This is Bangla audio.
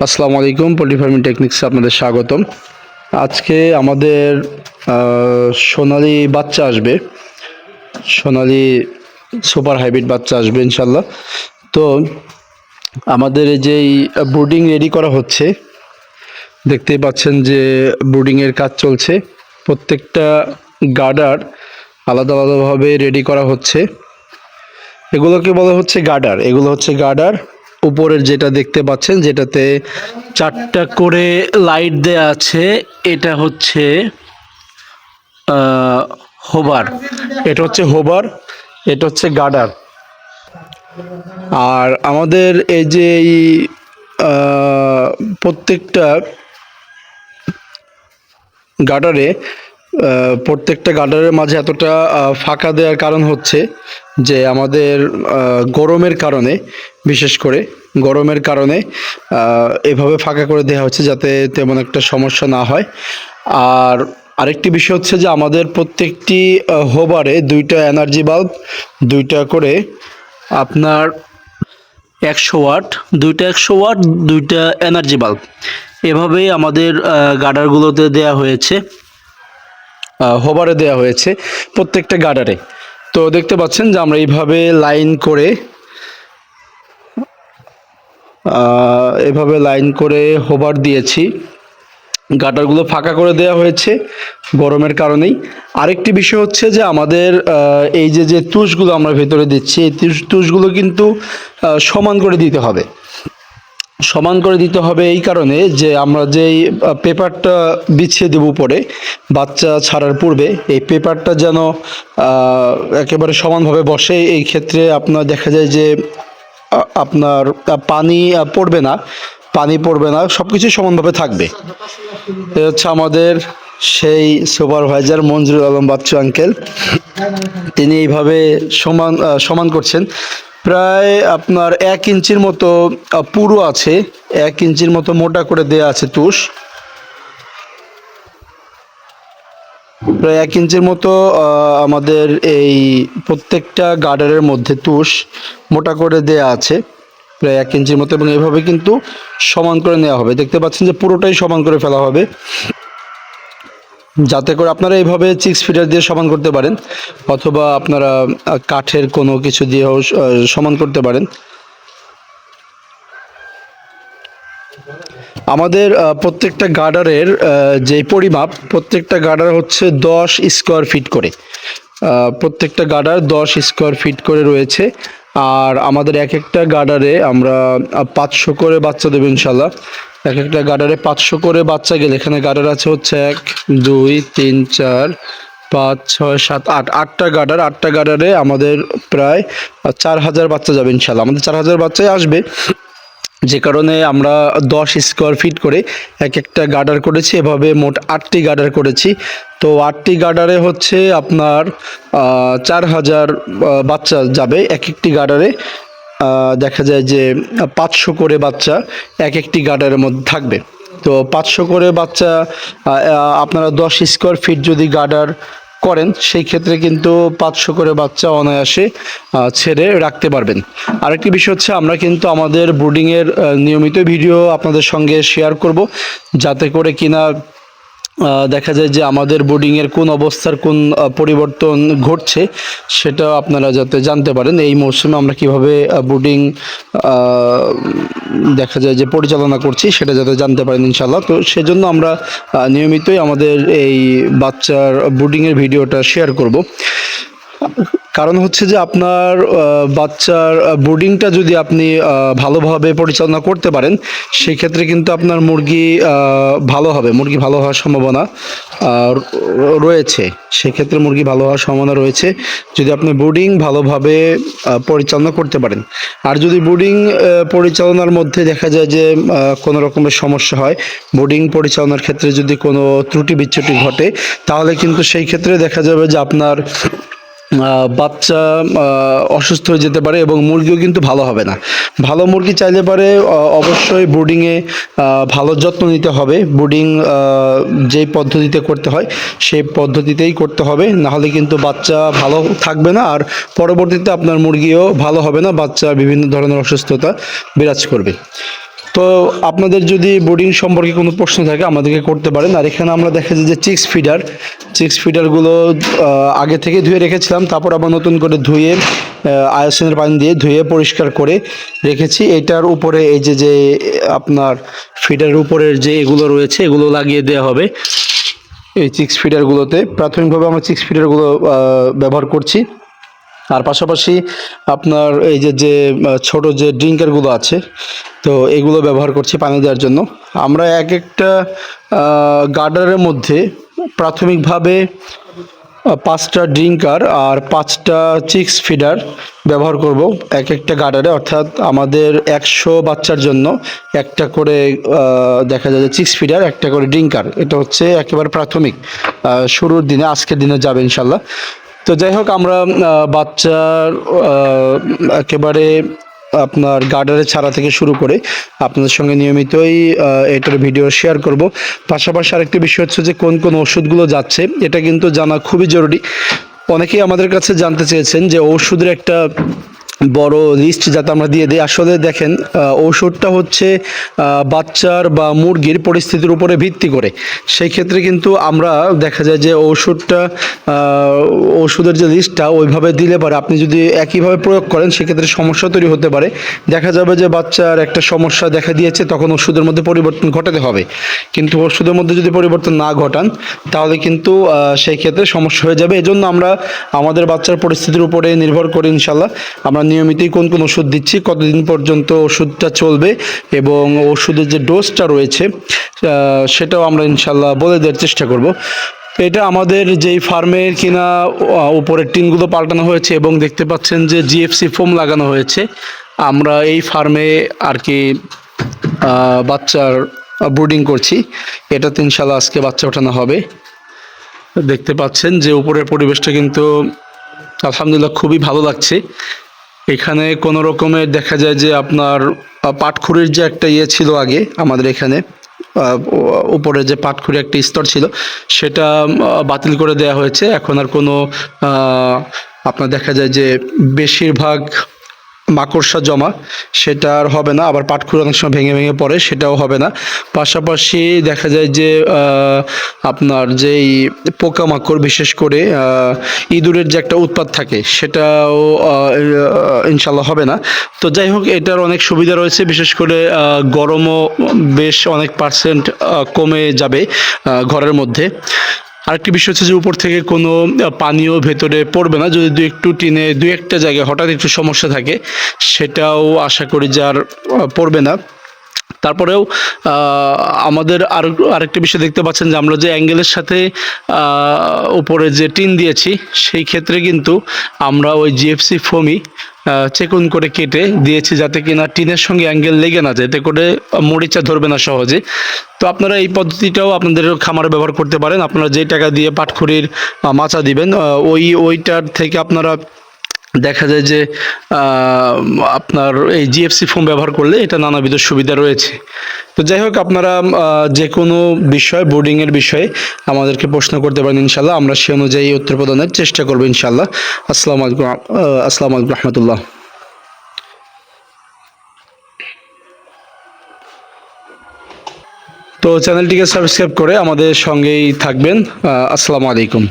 আসসালামু আলাইকুম, পোল্ট্রি ফার্মিং টেকনিক্সে আপনাদের স্বাগতম। আজকে আমাদের সোনালি বাচ্চা আসবে। সোনালি সুপার হাইব্রিড বাচ্চা আসবে ইনশাল্লাহ। তো আমাদের এই যেই ব্রুডিং রেডি করা হচ্ছে, দেখতেই পাচ্ছেন যে ব্রুডিংয়ের কাজ চলছে। প্রত্যেকটা গার্ডার আলাদা আলাদাভাবে রেডি করা হচ্ছে। এগুলোকে বলা হচ্ছে গার্ডার এগুলো হচ্ছে গার্ডার উপরের যেটা দেখতে পাচ্ছেন যেটাতে চারটা করে লাইট দেয়া আছে এটা হচ্ছে হোবার। এটা হচ্ছে হোবার এটা হচ্ছে গার্ডার আর আমাদের এই যে এই, প্রত্যেকটা গার্ডারে প্রত্যেকটা গার্ডারের মাঝে এতটা ফাঁকা দেওয়ার কারণ হচ্ছে যে আমাদের গরমের কারণে বিশেষ করে গরমের কারণে এভাবে ফাঁকা করে দেওয়া হচ্ছে যাতে তেমন একটা সমস্যা না হয়। আর আরেকটি বিষয় হচ্ছে যে আমাদের প্রত্যেকটি হোবারে দুইটা এনার্জি বাল্ব, দুইটা করে আপনার একশো ওয়াট, দুইটা একশো ওয়াট, দুইটা এনার্জি বাল্ব। এভাবেই আমাদের গার্ডারগুলোতে দেয়া হয়েছে হোবারে দেওয়া হয়েছে প্রত্যেকটা গার্ডারে তো দেখতে পাচ্ছেন যে আমরা এইভাবে লাইন করে এভাবে লাইন করে হোবার দিয়েছি। গাটারগুলো ফাঁকা করে দেওয়া হয়েছে গরমের কারণেই। আরেকটি বিষয় হচ্ছে যে আমাদের এই যে যে তুষগুলো আমরা ভেতরে দিচ্ছি, এই তুষ- তুষগুলো কিন্তু সমান করে দিতে হবে। সমান করে দিতে হবে এই কারণে যে আমরা যেই পেপারটা বিছিয়ে দেব উপরে, বাচ্চা ছাড়ার পূর্বে, এই পেপারটা যেন একেবারে সমানভাবে বসে। এই ক্ষেত্রে আপনার দেখা যায় যে আপনার পানি পড়বে না। পানি পড়বে না সব কিছু সমানভাবে থাকবে। এ হচ্ছে আমাদের সেই সুপারভাইজার মঞ্জুরুল আলম বাচ্চু আঙ্কেল। তিনি এইভাবে সমান সমান করছেন। প্রায় আপনার এক ইঞ্চির মতো পুরো আছে। এক ইঞ্চির মতো মোটা করে দেয়া আছে তুষ। প্রায় এক ইঞ্চির মতো আমাদের এই প্রত্যেকটা গার্ডারের মধ্যে তুষ মোটা করে দেয়া আছে। প্রায় এক ইঞ্চির মতো এবং এভাবে কিন্তু সমান করে নেওয়া হবে। দেখতে পাচ্ছেন যে পুরোটাই সমান করে ফেলা হবে। যাতে করে আপনারা এইভাবে সিক্স ফিটার দিয়ে সমান করতে পারেন, অথবা আপনারা কাঠের কোনো কিছু দিয়েও সমান করতে পারেন। আমাদের প্রত্যেকটা গার্ডারের যে পরিমাপ, প্রত্যেকটা গার্ডার হচ্ছে দশ স্কোয়ার ফিট করে। প্রত্যেকটা গার্ডার দশ স্কোয়ার ফিট করে রয়েছে। আর আমাদের এক একটা গার্ডারে আমরা পাঁচশো করে বাচ্চা দেবো ইনশাল্লাহ এক একটা গার্ডারে পাঁচশো করে বাচ্চা গেলে এখানে গার্ডার আছে হচ্ছে এক, দুই, তিন, চার, পাঁচ, ছয়, সাত, আট। আটটা গার্ডার, আটটা গার্ডারে আমাদের প্রায় চার হাজার বাচ্চা যাবে ইনশাল্লাহ আমাদের চার হাজার বাচ্চাই আসবে। যে কারণে আমরা দশ স্কোয়ার ফিট করে এক একটা গার্ডার করেছি, এভাবে মোট আটটি গার্ডার করেছি। তো আটটি গার্ডারে হচ্ছে আপনার চার হাজার বাচ্চা যাবে এক একটি গার্ডারে দেখা যায় যে পাঁচশো করে বাচ্চা এক একটি গার্ডারের মধ্যে থাকবে। তো পাঁচশো করে বাচ্চা আপনারা দশ স্কোয়ার ফিট যদি গার্ডার করেন, সেই ক্ষেত্রে কিন্তু পাঁচশো করে বাচ্চা অনায়াসে ছেড়ে রাখতে পারবেন। আরেকটি বিষয় হচ্ছে, আমরা কিন্তু আমাদের বোর্ডিংয়ের নিয়মিত ভিডিও আপনাদের সঙ্গে শেয়ার করব, যাতে করে কিনা দেখা যায় যে আমাদের বোর্ডিংয়ের কোন অবস্থার কোন পরিবর্তন ঘটছে সেটা আপনারা যাতে জানতে পারেন। এই মৌসুমে আমরা কীভাবে বোর্ডিং দেখা যায় যে পরিচালনা করছি সেটা যাতে জানতে পারেন ইনশাল্লাহ তো সেজন্য আমরা নিয়মিতই আমাদের এই বাচ্চার বোর্ডিংয়ের ভিডিওটা শেয়ার করব। কারণ হচ্ছে যে আপনার বাচ্চার বোর্ডিংটা যদি আপনি ভালোভাবে পরিচালনা করতে পারেন, সেক্ষেত্রে কিন্তু আপনার মুরগি ভালো হবে, মুরগি ভালো হওয়ার সম্ভাবনা রয়েছে। সেক্ষেত্রে মুরগি ভালো হওয়ার সম্ভাবনা রয়েছে। যদি আপনি বোর্ডিং ভালোভাবে পরিচালনা করতে পারেন। আর যদি বোর্ডিং পরিচালনার মধ্যে দেখা যায় যে কোনো রকমের সমস্যা হয় বোর্ডিং পরিচালনার ক্ষেত্রে যদি কোনো ত্রুটি বিচ্যুতি ঘটে, তাহলে কিন্তু সেই ক্ষেত্রে দেখা যাবে যে আপনার বাচ্চা অসুস্থ হয়ে যেতে পারে এবং মুরগিও কিন্তু ভালো হবে না। ভালো মুরগি চাইলে পারে অবশ্যই ব্রুডিংয়ে ভালো যত্ন নিতে হবে। ব্রুডিং যেই পদ্ধতিতে করতে হয়, সেই পদ্ধতিতেই করতে হবে। নাহলে কিন্তু বাচ্চা ভালো থাকবে না আর পরবর্তীতে আপনার মুরগিও ভালো হবে না। বাচ্চা বিভিন্ন ধরনের অসুস্থতা বিরাজ করবে। তো আপনাদের যদি বোর্ডিং সম্পর্কে কোনো প্রশ্ন থাকে, আমাদেরকে করতে পারেন। আর এখানে আমরা দেখা যায় যে চিক্স ফিডার চিক্স ফিডারগুলো আগে থেকে ধুয়ে রেখেছিলাম, তারপর আবার নতুন করে ধুয়ে আয়োসিনের পানি দিয়ে ধুয়ে পরিষ্কার করে রেখেছি। এটার উপরে এই যে যে আপনার ফিডারের উপরের যে এগুলো রয়েছে, এগুলো লাগিয়ে দেওয়া হবে। এই চিক্স ফিডারগুলোতে প্রাথমিকভাবে আমরা চিক্স ফিডারগুলো ব্যবহার করছি। আর পাশাপাশি আপনার এই যে যে ছোট যে ড্রিঙ্কারগুলো আছে, তো এগুলো ব্যবহার করছি পানি দেওয়ার জন্য। আমরা এক একটা গার্ডারের মধ্যে প্রাথমিকভাবে পাঁচটা ড্রিঙ্কার আর পাঁচটা চিক্স ফিডার ব্যবহার করব এক একটা গার্ডারে অর্থাৎ আমাদের একশো বাচ্চার জন্য একটা করে দেখা যায় যে চিক্স ফিডার একটা করে ড্রিঙ্কার এটা হচ্ছে একেবারে প্রাথমিক। শুরুর দিনে, আজকের দিনে যাবে ইনশাল্লাহ। তো যাই হোক, আমরা বাচ্চার একেবারে আপনার গার্ডারে ছাড়া থেকে শুরু করে আপনাদের সঙ্গে নিয়মিতই এটার ভিডিও শেয়ার করব। পাশাপাশি আরেকটি বিষয় হচ্ছে যে কোন কোন ওষুধগুলো যাচ্ছে, এটা কিন্তু জানা খুবই জরুরি। অনেকেই আমাদের কাছে জানতে চেয়েছেন যে ওষুধের একটা বড় লিস্ট যাতে আমরা দিয়ে দিই। আসলে দেখেন ওষুধটা হচ্ছে বাচ্চার বা মুরগির পরিস্থিতির উপরে ভিত্তি করে। সেই ক্ষেত্রে কিন্তু আমরা দেখা যায় যে ওষুধটা ওষুধের যে লিস্টটা ওইভাবে দিলে পারে আপনি যদি একইভাবে প্রয়োগ করেন, সেক্ষেত্রে সমস্যা তৈরি হতে পারে। দেখা যাবে যে বাচ্চার একটা সমস্যা দেখা দিয়েছে, তখন ওষুধের মধ্যে পরিবর্তন ঘটাতে হবে। কিন্তু ওষুধের মধ্যে যদি পরিবর্তন না ঘটান, তাহলে কিন্তু সেই ক্ষেত্রে সমস্যা হয়ে যাবে। এজন্য আমরা আমাদের বাচ্চার পরিস্থিতির উপরে নির্ভর করে ইনশাল্লাহ আমরা নিয়মিতই কোন কোন ওষুধ দিচ্ছি, কতদিন পর্যন্ত ওষুধটা চলবে এবং ওষুধের যে ডোজটা রয়েছে সেটাও আমরা ইনশাল্লাহ বলে দেওয়ার চেষ্টা করব। এটা আমাদের যেই ফার্মের কিনা উপরের টিনগুলো পাল্টানো হয়েছে এবং দেখতে পাচ্ছেন যে জিএফসি ফোম লাগানো হয়েছে। আমরা এই ফার্মে আর কি বাচ্চার ব্রুডিং করছি। এটাতে ইনশাল্লাহ আজকে বাচ্চা ওঠানো হবে। দেখতে পাচ্ছেন যে উপরের পরিবেশটা কিন্তু আলহামদুলিল্লাহ খুবই ভালো লাগছে। এখানে কোনো রকমের দেখা যায় যে আপনার পাটখুরির যে একটা ইয়ে ছিল আগে আমাদের এখানে উপরে যে পাটখুরি একটা স্তর ছিল, সেটা বাতিল করে দেয়া হয়েছে। এখন আর কোনো আপনার দেখা যায় যে বেশিরভাগ মাকড়সা জমা, সেটা আর হবে না। আবার পাটখুরি অনেক সময় ভেঙে ভেঙে পড়ে, সেটাও হবে না। পাশাপাশি দেখা যায় যে আপনার যেই পোকামাকড় বিশেষ করে ইঁদুরের যে একটা উৎপাত থাকে, সেটাও ইনশাল্লাহ হবে না। তো যাই হোক, এটার অনেক সুবিধা রয়েছে। বিশেষ করে গরমও বেশ অনেক পার্সেন্ট কমে যাবে ঘরের মধ্যে। আরেকটি বিষয় হচ্ছে যে উপর থেকে কোনো পানীয় ভেতরে পড়বে না। যদি দু একটু টিনে দু একটা জায়গায় হঠাৎ একটু সমস্যা থাকে, সেটাও আশা করি যে আর পড়বে না। তারপরেও আমাদের আর আরেকটি বিষয় দেখতে পাচ্ছেন যে আমরা যে অ্যাঙ্গেলের সাথে উপরে যে টিন দিয়েছি, সেই ক্ষেত্রে কিন্তু আমরা ওই জিএফসি ফোমি চেকুন করে কেটে দিয়েছি যাতে কিনা টিনের সঙ্গে অ্যাঙ্গেল লেগে না যায়। এতে করে মরিচা ধরবে না সহজে। তো আপনারা এই পদ্ধতিটাও আপনাদের খামারে ব্যবহার করতে পারেন। আপনারা যে টাকা দিয়ে পাটখুরির মাচা দিবেন ওই, ওইটার থেকে আপনারা দেখা যায় যে আপনার এই জিএফসি ফোম ব্যবহার করলে এটা নানাবিধ সুবিধা রয়েছে। তো যাই হোক, আপনারা যে কোনো বিষয় বোর্ডিংয়ের বিষয়ে আমাদেরকে প্রশ্ন করতে পারেন ইনশাল্লাহ আমরা সে অনুযায়ী উত্তর প্রদানের চেষ্টা করব ইনশাল্লাহ আসসালামু আলাইকুম আসসালামু আলাইকুম রহমতুল্লাহ। তো চ্যানেলটিকে সাবস্ক্রাইব করে আমাদের সঙ্গেই থাকবেন। আসসালামু আলাইকুম।